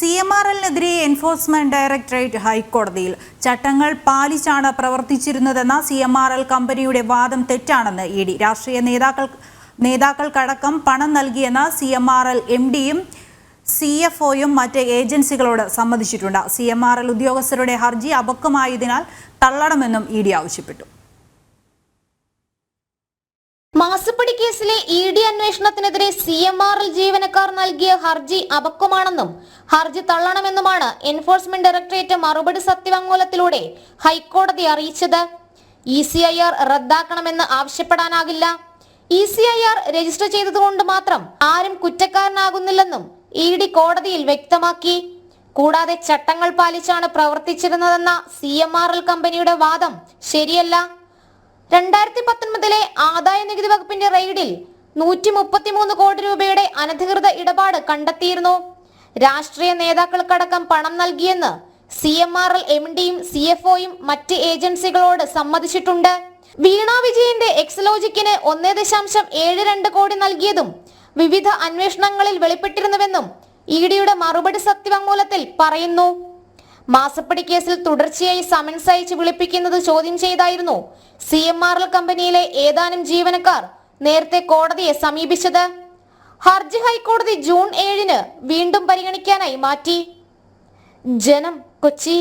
C M R എല്ലിനെതിരെ enforcement directorate ഹൈക്കോടതിയിൽ ചട്ടങ്ങൾ പാലിച്ചാണ് പ്രവർത്തിച്ചിരുന്നതെന്ന സി എം ആർ എൽ കമ്പനിയുടെ വാദം തെറ്റാണെന്ന് ഇ ഡി. രാഷ്ട്രീയ നേതാക്കൾ നേതാക്കൾക്കടക്കം പണം നൽകിയെന്ന C M R L M ഡിയും സി എഫ് ഒയും മറ്റ് ഏജൻസികളോട് സമ്മതിച്ചിട്ടുണ്ട്. സി എം ആർ എൽ ഉദ്യോഗസ്ഥരുടെ ഹർജി അപക്വമായതിനാൽ തള്ളണമെന്നും ഇ ഡി ആവശ്യപ്പെട്ടു. മാസപ്പടി കേസിലെ ഇ ഡി അന്വേഷണത്തിനെതിരെ സി എം ആർ എൽ ജീവനക്കാർ നൽകിയ ഹർജി അപക്വമാണെന്നും ഹർജി തള്ളണമെന്നുമാണ് എൻഫോഴ്സ്മെന്റ് ഡയറക്ടറേറ്റ് മറുപടി സത്യവാങ്മൂലത്തിലൂടെ ഹൈക്കോടതി അറിയിച്ചത്. ഇ സി ഐ ആർ റദ്ദാക്കണമെന്ന് ആവശ്യപ്പെടാനാകില്ല. E C I R register ചെയ്തതുകൊണ്ട് മാത്രം ആരും കുറ്റക്കാരനാകുന്നില്ലെന്നും ഇ ഡി കോടതിയിൽ വ്യക്തമാക്കി. കൂടാതെ ചട്ടങ്ങൾ പാലിച്ചാണ് പ്രവർത്തിച്ചിരുന്നതെന്ന സി എം ആർ എൽ കമ്പനിയുടെ വാദം ശരിയല്ല. രണ്ടായിരത്തി പത്തൊൻപതിലെ ആദായ നികുതി വകുപ്പിന്റെ റെയ്ഡിൽ നൂറ്റി മുപ്പത്തിമൂന്ന് കോടി രൂപയുടെ അനധികൃത ഇടപാട് കണ്ടെത്തിയിരുന്നു. രാഷ്ട്രീയ നേതാക്കൾക്കടക്കം പണം നൽകിയെന്ന് C M R L M ഡിയും സി എഫ് ഒയും മറ്റ് ഏജൻസികളോട് സമ്മതിച്ചിട്ടുണ്ട്. വീണ വിജയന്റെ എക്സലോജിക്കിന് ഒന്നേ ദശാംശം ഏഴ് രണ്ട് കോടി നൽകിയതും വിവിധ അന്വേഷണങ്ങളിൽ വെളിപ്പെട്ടിരുന്നുവെന്നും ഇ ഡിയുടെ മറുപടി സത്യവാങ്മൂലത്തിൽ പറയുന്നു. മാസപ്പടി കേസിൽ തുടർച്ചയായി സമൻസ് അയച്ച് വിളിപ്പിക്കുന്നത് ചോദ്യം ചെയ്തായിരുന്നു. സി എം ആർ എൽ കമ്പനിയിലെ ഏതാനും ജീവനക്കാർ നേരത്തെ കോടതിയെ സമീപിച്ചത്. ഹർജി ഹൈക്കോടതി ജൂൺ ഏഴിന് വീണ്ടും പരിഗണിക്കാനായി മാറ്റി. ജനം കൊച്ചി.